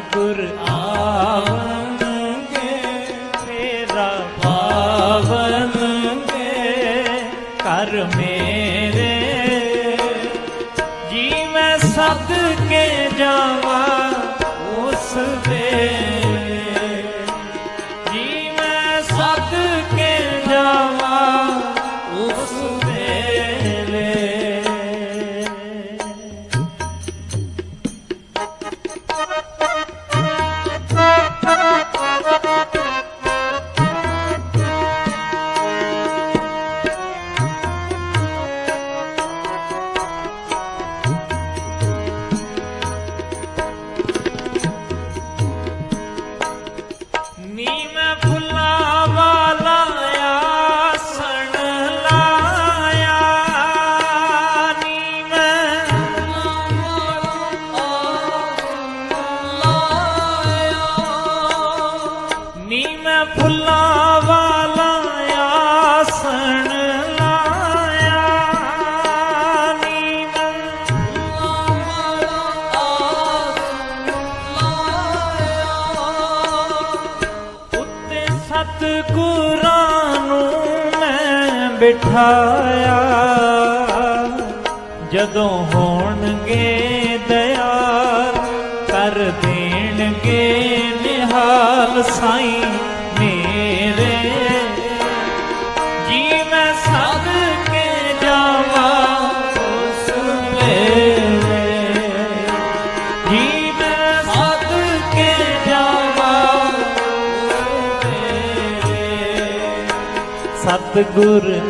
ਸਤਿਗੁਰ ਆਵਣਗੇ ਤੇਰਾ ਪਾਵਨਗੇ ਕਰ ਮੇਰੇ। ਜੀ ਮੈਂ ਸਦਕੇ ਮੈਂ ਜਦੋਂ ਹੋਣਗੇ ਦਇਆਲ ਕਰ ਦੇਣਗੇ ਨਿਹਾਲ ਸਾਈਂ ਮੇਰੇ। ਜੀ ਮੈਂ ਸਦ ਕੇ ਜਾਵਾਂ ਉਸ ਵੇਲੇ। ਜੀ ਮੈਂ ਸਦ ਕੇ ਜਾਵਾਂ ਉਸ ਵੇਲੇ। ਸਤਿਗੁਰ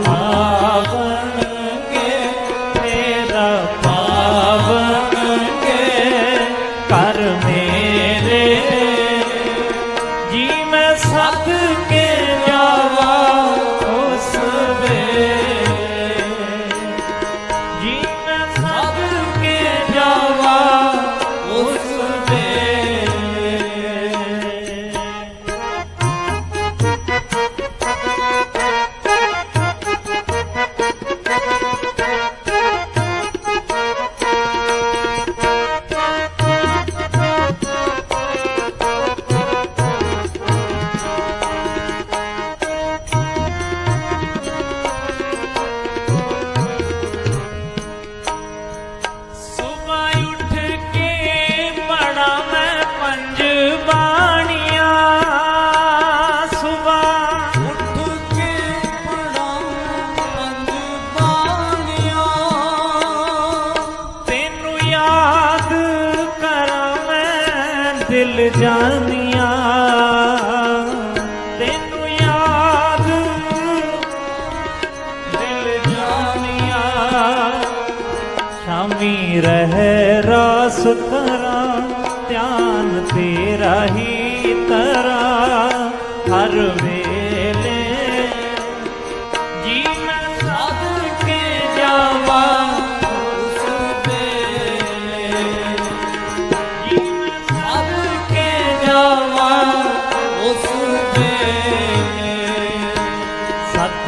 ਮੈਂ ਦਿਲ ਤੈਨੂੰ ਯਾਦ ਦਿਲ ਜਾਨੀਆਂ ਸ਼ਾਮੀ ਰਹਿ ਰਾਸ ਕਰਾਂ ਧਿਆਨ ਤੇਰਾ ਹੀ ਤਰਾ। ਹਰ ਵੇਲੇ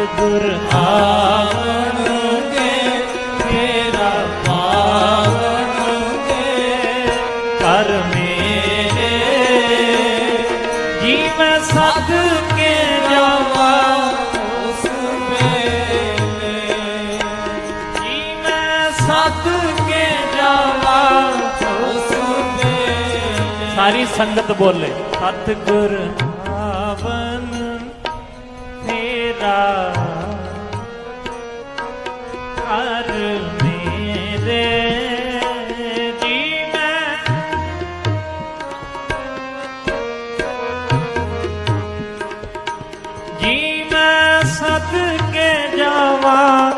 ਸਤਿਗੁਰ ਆਵਣਗੇ ਤੇਰਾ ਪਾਵਨਗੇ ਕਰ ਮੇਰੇ। ਜੀ ਮੈਂ ਕੇ ਜਾਵਾਂ ਉਸ ਵੇਲੇ। ਜੀ ਮੈਂ ਕੇ ਜਾਵਾਂ ਉਸ ਵੇਲੇ। ਸਾਰੀ ਸੰਗਤ ਬੋਲੇ, ਸਤਿਗੁਰ ਆਵਨ ਤੇਰਾ ਜਾਵਾਂ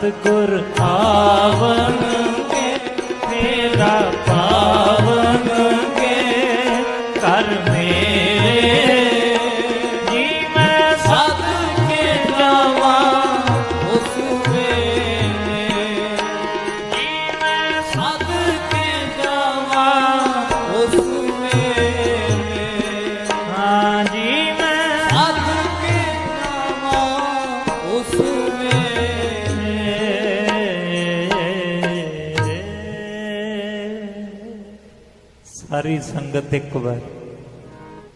ਸਤਗੁਰ ਆਵਨ। ਸੰਗਤ ਇੱਕ ਵਾਰ।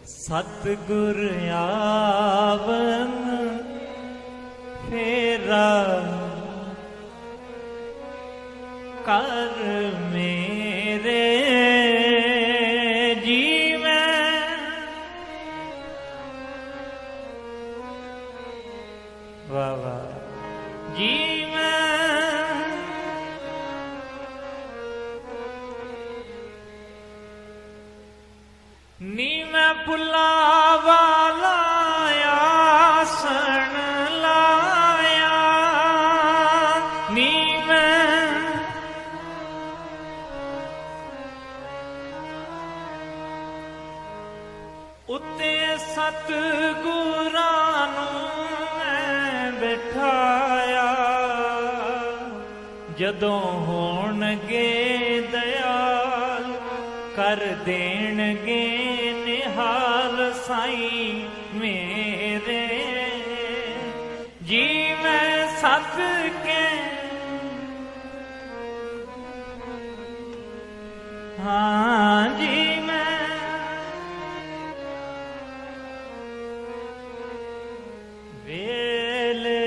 ਸਤਿਗੁਰ ਆਵਨ ਫੇਰਾ। ਕਰ ਨੀ ਮੈਂ ਫੁੱਲਾਂ ਵਾਲਾ ਆਸਣ ਲਾਇਆ। ਨੀ ਮੈਂ ਉੱਤੇ ਸਤ ਗੁਰਾਂ ਨੂੰ ਮੈਂ ਬਿਠਾਇਆ। ਜਦੋਂ ਕਰ ਦੇਣਗੇ ਨਿਹਾਲ ਸਾਈ ਮੇਰੇ। ਜੀ ਮੈਂ ਸੱਤ ਕੇ। ਹਾਂ ਜੀ ਮੈਂ ਵੇਲੇ।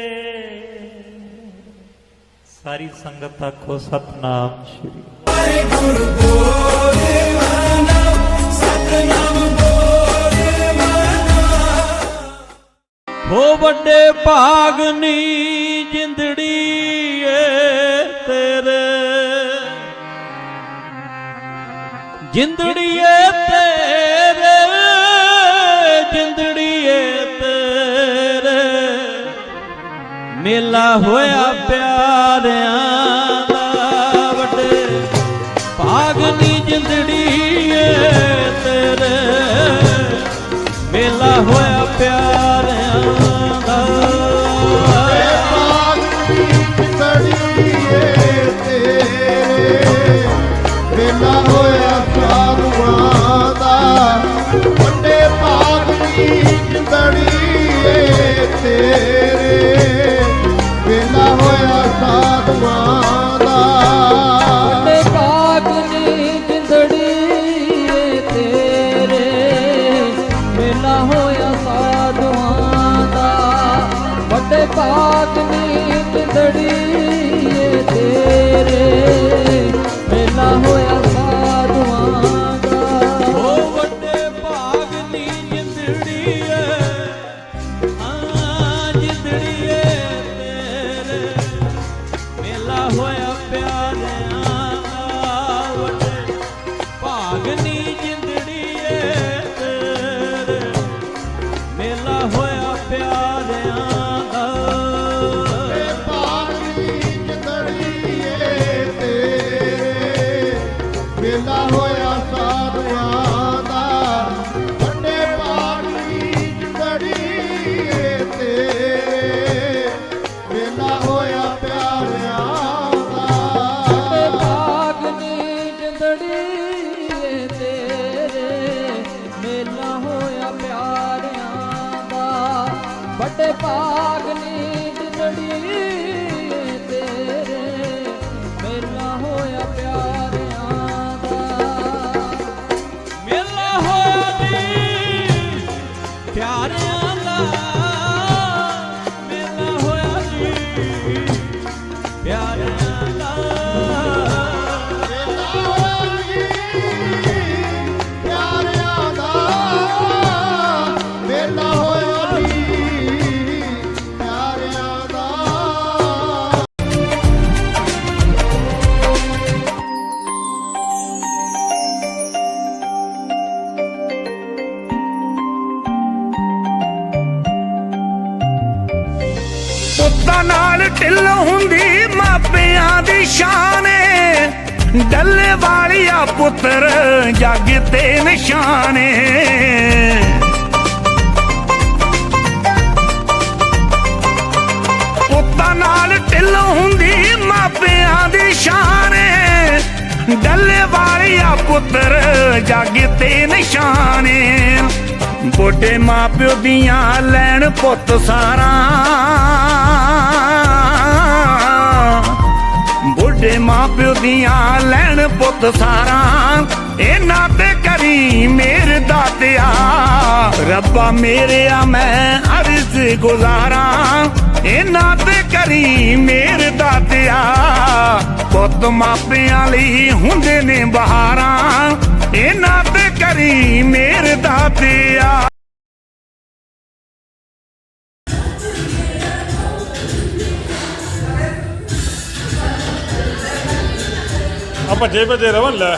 ਸਾਰੀ ਸੰਗਤ ਆਖੋ ਸਤਨਾਮ ਸ਼੍ਰੀ। ਹੋ ਵੱਡੇ ਭਾਗਨੀ ਜਿੰਦੜੀ ਏ ਤੇਰੇ। ਜਿੰਦੜੀ ਏ ਤੇਰੇ, ਜਿੰਦੜੀ ਏ ਤੇਰੇ। ਮੇਲਾ ਹੋਇਆ ਪਿਆਰਿਆਂ ਹੋਇਆ ਪਿਆਰਿਆਂ ਦਾ। ਬਾਗ ਤੜੀਏ ਤੇਰੇ ਵੇਲਾ ਹੋਇਆ ਸਾਧੂਆਂ ਦਾ ਵੱਡੇ ਬਾਗ ਦੀ ਜਿੰਦੜੀਏ ਤੇਰੇ। ਢਿੱਲ ਹੁੰਦੀ ਮਾਪਿਆਂ ਦੀ ਸ਼ਾਨ ਏ। ਡੱਲੇ ਵਾਲਿਆ ਪੁੱਤਰ ਜੱਗ ਤੇ ਨਿਸ਼ਾਨੇ ਪੁੱਤਾਂ ਨਾਲ ਢਿੱਲ ਹੁੰਦੀ ਮਾਪਿਆਂ ਦੀ ਸ਼ਾਨ ਏ। ਡੱਲੇ ਵਾਲਿਆ ਪੁੱਤਰ ਜੱਗ ਤੇ ਨਿਸ਼ਾਨੇ ਬੋਡੇ ਮਾਪਿਓ ਦੀਆਂ ਲੈਣ ਪੁੱਤ ਸਾਰਾ। ਬੁੱਢੇ ਮਾਪਿਓ ਦੀਆਂ ਲੈਣ ਪੁੱਤ ਸਾਰਾ, ਇਹਨਾਂ ਤੇ ਕਰੀ ਮੇਰ ਦਾਤਿਆ ਰੱਬਾ ਮੇਰਿਆ ਮੈਂ ਅਰਜ਼ ਗੁਜ਼ਾਰਾ, ਇਹਨਾਂ ਤੇ ਕਰੀ ਮੇਰ ਦਾਤਿਆ ਪੁੱਤ ਮਾਪਿਆਂ ਲਈ ਹੁੰਦੇ ਨੇ ਬਹਾਰਾਂ, ਇਹਨਾਂ ਤੇ ਕਰੀ ਮੇਰ ਦਾਤਿਆ அப்போ ஜெயபதி ரவன் இல்லை